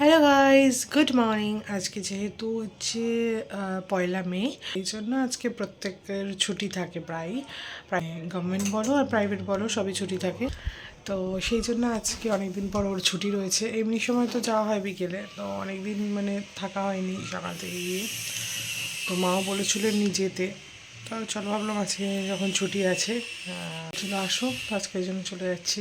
Hello guys good morning আজকে যেহেতু হচ্ছে পয়লা মে, এই জন্য আজকে প্রত্যেকের ছুটি থাকে প্রায়। প্রায় গভর্নমেন্ট বলো আর প্রাইভেট বলো, সবই ছুটি থাকে। তো সেই জন্য আজকে অনেক দিন পর ওর ছুটি রয়েছে। এমনি সময় তো যাওয়া হয় বিকেলে। তো অনেক দিন মানে থাকা হয়নি সকাল থেকে গিয়ে। তো মাও বলেছিল নি যেতে। তো চলো ভাবলাম আজকে যখন ছুটি আছে চলো আসো তো আজকের জন্য চলে যাচ্ছি।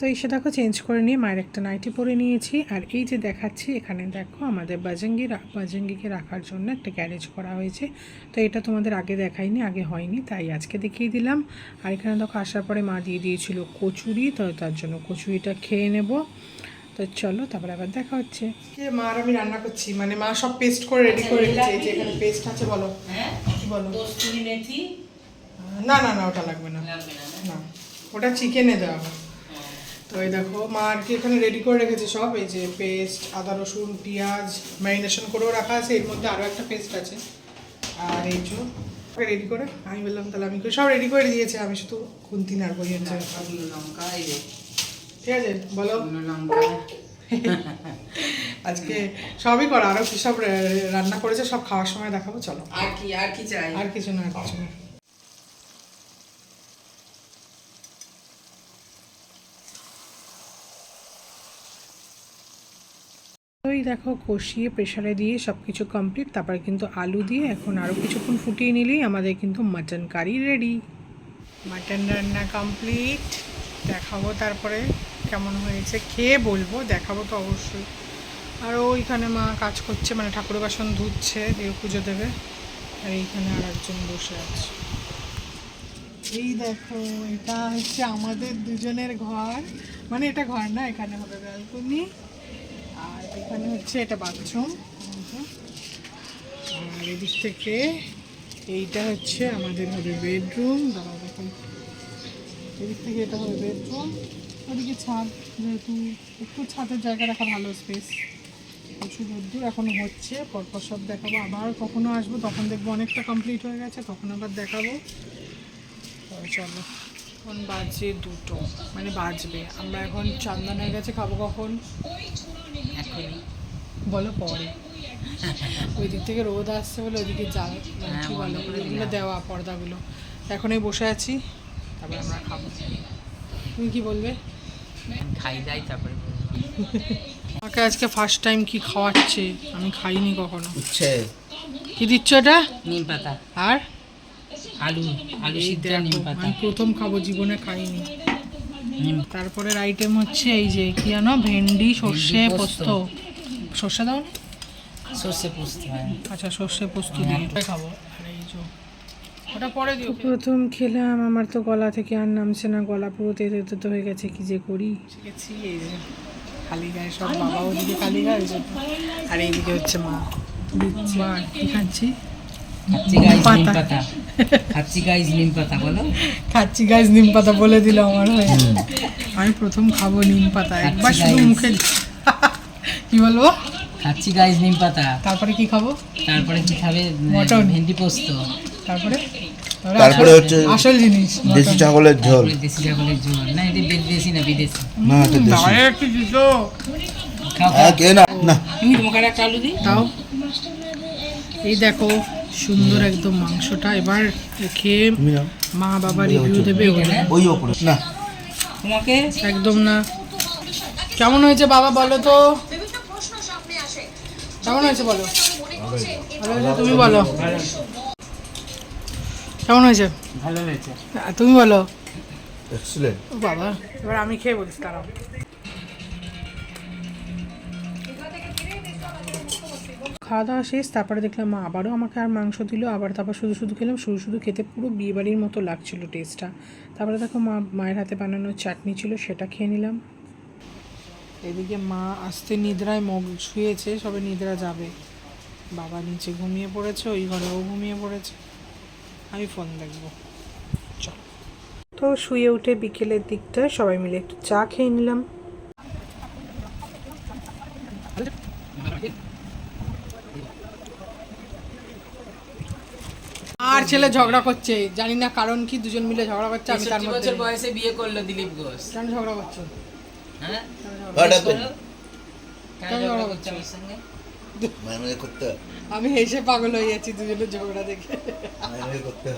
তো এসে দেখো চেঞ্জ করে নিয়ে মায়ের একটা নাইটি পরে নিয়েছি। আর এই যে দেখাচ্ছি এখানে দেখো আমাদের বাজঙ্গি রা- বাজঙ্গিকে রাখার জন্য একটা গ্যারেজ করা হয়েছে। তো এটা তোমাদের আগে দেখাইনি আগে হয়নি তাই আজকে দেখিয়ে দিলাম। আর এখানে দেখো আসার পরে মা দিয়ে দিয়েছিল কচুরি তো তার জন্য কচুরিটা খেয়ে নেব। তো চলো তারপরে আবার দেখা হচ্ছে। মা আর আমি রান্না করছি মানে মা সব পেস্ট করে রেডি করে রেখেছে যে এখানে পেস্ট আছে বলো। হ্যাঁ? বলো? না না না ওটা লাগবে না। লাগবে না না? না ওটা চিকেনে দেওয়া হবে। তো এই দেখো মা আর কি এখানে রেডি করে রেখেছে সব। এই যে পেস্ট আদা রসুন পেঁয়াজ ম্যারিনেশন করেও রাখা আছে। এর মধ্যে আরও একটা পেস্ট আছে। আর এই যে রেডি করে আমি বললাম তাহলে আমি সব রেডি করে দিয়েছে? আমি শুধু খুন্তি নাড়বো শুকনো লঙ্কা এই ঠিক আছে বলো। লঙ্কা। আজকে সবই করা আরও কি সব রান্না করেছে সব খাওয়ার সময় দেখাবো চলো। আর কি আর কি চাই? আর কিছু না আর কিছু না। ওই দেখো কষিয়ে প্রেশারে দিয়ে সব কিছু কমপ্লিট তারপরে কিন্তু আলু দিয়ে এখন আরও কিছুক্ষণ ফুটিয়ে নিলেই আমাদের কিন্তু মাটন কারি রেডি মাটন রান্না কমপ্লিট দেখাবো তারপরে কেমন হয়েছে, খেয়ে বলব, দেখাবো তো অবশ্যই। আর ওইখানে মা কাজ করছে মানে ঠাকুর বাসন ধুচ্ছে দিয়ে পুজো দেবে, আর এইখানে আর একজন বসে আছে। এই দেখো, এটা হচ্ছে আমাদের দুজনের ঘর। মানে এটা ঘর না, এখানে হবে ব্যালকনি এখানে হচ্ছে এটা বাথরুম। আর এদিক থেকে এইটা হচ্ছে আমাদের হবে বেডরুম। দাঁড়াও দেখুন। এদিক থেকে এটা হবে বেডরুম। ওদিকে ছাদ, যেহেতু একটু ছাদের জায়গা রাখা ভালো স্পেস প্রচুর রোদ্দুর এখনও হচ্ছে। পরপর সব দেখাবো। আবার কখনো আসব, তখন দেখব অনেকটা কমপ্লিট হয়ে গেছে, তখন আবার দেখাবো। চলো। এখন বাজে দুটো মানে বাজবে। আমরা এখন চান্দন হয়ে গেছে, খাব কখন? এখনই। বলো পরে। ওই দিক থেকে রোদ আসছে বলে ওইদিকে জাল হ্যাঁ, কি বলে করে এগুলো দেওয়া পর্দাগুলো। এখন এই বসে আছি তারপরে আমরা খাব। তুমি কি বলবে? খাই যাই তারপরে আমাকে আজকে ফার্স্ট টাইম কি খাওয়াচ্ছে? আমি খাইনি কখনো। উচ্ছে। কি দিচ্ছ এটা? নিম পাতা। আর? আলু আলু সিদ্ধ নিম পাতা। আমি প্রথম খাব জীবনে খাইনি। তারপরের আইটেম হচ্ছে এই যে কি জানো? ভেন্ডি সর্ষে পোস্ত। সর্ষে দাও না? সর্ষে পোস্ত আচ্ছা সর্ষে পোস্ত হ্যাঁ। দিয়ে খাব। আর এই যে ওটা পরে দিও প্রথম খেলাম আমার তো গলা থেকে আর নামছে না গলা পুরো তেতে তেতে হয়ে গেছে কি যে করি। শিখেছি এই যে খালি গায়ে সব বাবা ওদিকে খালি গায়ে আর এইদিকে হচ্ছে মা। মা কি খাচ্ছি? খাচ্ছি গাইজ নিম পাতা। বলে। দিল আমার হয়ে। আমি প্রথম খাব নিম পাতা একবার শুধু। মুখে কি বলব? খাচ্ছি গাইজ নিম পাতা। তারপরে কি খাব? তারপরে কি খাবে? মটন। ভেন্ডি পোস্ত। তারপরে? তারপরে হচ্ছে আসল জিনিস দেশি ছাগলের ঝোল। দেশি ছাগলের ঝোল। না এটা দেশি না বিদেশি। না এটা দেশি। দাঁড়ায় একটু হ্যাঁ কে না? না। তুমি তোমাকে আর একটা আলু দিই? তাও? এই দেখো সুন্দর একদম মাংসটা। এবার খেয়ে মা বাবা রিভিউ দেবে ওই ওপরে। না। তোমাকে? একদম না। কেমন হয়েছে বাবা বলো তো? কেমন হয়েছে বলো? ভালো হয়েছে? তুমি বলো। কেমন হয়েছে? ভালো হয়েছে। তুমি বলো। এক্সিলেন্ট বাবা। এবার আমি খেয়ে বলছি তারাও খাওয়া দাওয়া শেষ তারপরে দেখলাম মা আবারও আমাকে আর মাংস দিল আবার তারপর শুধু শুধু খেলাম শুধু শুধু খেতে পুরো বিয়েবাড়ির মতো লাগছিল টেস্টটা তারপরে দেখো মা মায়ের হাতে বানানো চাটনি ছিল সেটা খেয়ে নিলাম। এদিকে মা আসতে নিদ্রায় মগ শুয়েছে সবে নিদ্রা যাবে। বাবা নিচে ঘুমিয়ে পড়েছে ওই ঘরেও ঘুমিয়ে পড়েছে। আমি ফোন দেখব। চল। তো শুয়ে উঠে বিকেলের দিকটা সবাই মিলে একটু চা খেয়ে নিলাম। আর ছেলে ঝগড়া করছে জানি না কারণ কি দুজন মিলে ঝগড়া করছে আমি তার মধ্যে বয়সে বিয়ে করল দিলীপ ঘোষ? কেন ঝগড়া করছ? হ্যাঁ? করতে আমি হেসে পাগল হয়ে যাচ্ছি দুজনের ঝগড়া দেখে। করতে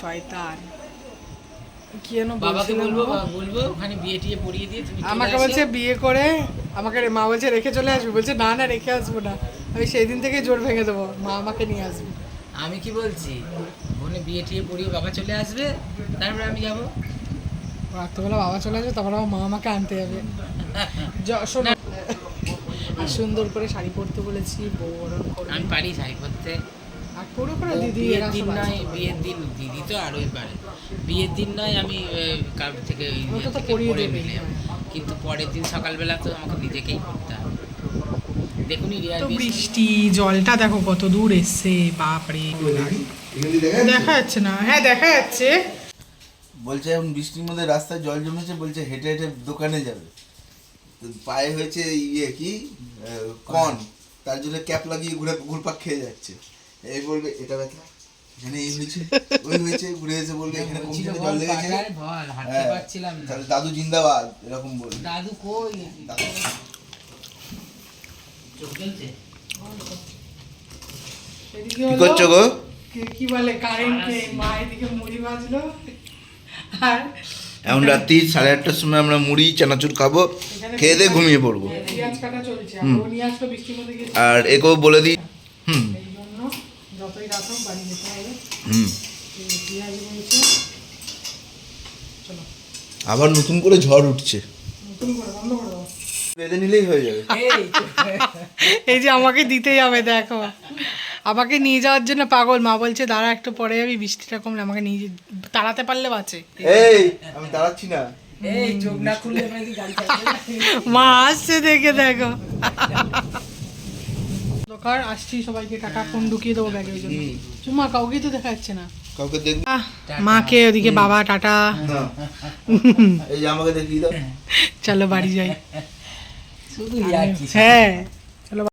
শয়তান। কি যেন বাবাকে বলব বলব ওখানে বিয়ে টিয়ে পড়িয়ে দিয়ে তুমি আমাকে বলছে বিয়ে করে আমাকে মা বলছে রেখে চলে আসবি। বলছে না না রেখে আসব না। আমি সেই দিন থেকে জোর ভেঙে দেবো। মা আমাকে নিয়ে আসবে। আমি কি বলছি? ওখানে বিয়ে টিয়ে পড়িয়ে বাবা চলে আসবে? তারপরে আমি যাব? রাত্রেবেলা বাবা চলে আসবে তারপর আমার মা আমাকে আনতে যাবে। য- শোনো। আর সুন্দর করে শাড়ি পরতে বলেছি বউ আমি পারি শাড়ি পরতে। আর পুরো করে দিদি বিয়ের দিন নয় বিয়ের দিন দিদি তো আরোই পারে বিয়ের দিন নয় আমি থেকে ইয়ে পরে নিলে কিন্তু পরের দিন সকালবেলা তো আমাকে নিজেকেই করতে হবে। দেখুন রিয়ার বৃষ্টি জলটা দেখো কত দূর এসছে বাপরে। দেখা যাচ্ছে না। হ্যাঁ দেখা যাচ্ছে। বলছে এখন বৃষ্টির মধ্যে রাস্তায় জল জমেছে বলছে হেঁটে হেঁটে দোকানে যাবে। তো পায়ে হয়েছে ইয়ে কি কন। তার জন্য ক্যাপ লাগিয়ে ঘুরে ঘুরপাক খেয়ে যাচ্ছে। এই বলবে এটা ব্যথা। এখানে এই হয়েছে ওই হয়েছে। ঘুরে এসে বলবে এখানে থেকে জল লেগেছে। পাটায় বল, হাঁটতে হ্যাঁ, পারছিলাম না। তাহলে দাদু জিন্দাবাদ এরকম বলবে। দাদু কই? জ্বলছে? কি করছ গো? কি- কি বলে কারেন্ট নেই মা এদিকে মুড়ি বাজলো আর এখন রাত্রি সাড়ে আটটার সময় আমরা মুড়ি চানাচুর খাব খেয়ে দিয়ে ঘুমিয়ে পড়ব। আর একেও বলে দিই হুম। হুম। আবার নতুন করে ঝড় উঠছে। বেঁধে নিলেই হয়ে যাবে। এই, এই যে আমাকে দিতে যাবে দেখো। আমাকে নিয়ে যাওয়ার জন্য পাগল। মা বলছে দাঁড়া একটু পরে যাবি বৃষ্টিটা কমলে আমাকে নিয়ে তাড়াতে পারলে বাঁচে। এই আমি দাঁড়াচ্ছি না। মা আসছে দেখে দেখো। দোকান আসছি সবাইকে টাকা ফোন ঢুকিয়ে দেবো ব্যাগের জন্য। চুমা কাউকেই তো দেখা যাচ্ছে না। কাউকে দেখবি আহ, মাকে ওদিকে বাবা টাটা। এই আমাকে দেখিয়ে দাও। চলো বাড়ি যাই। শুধু। হ্যাঁ।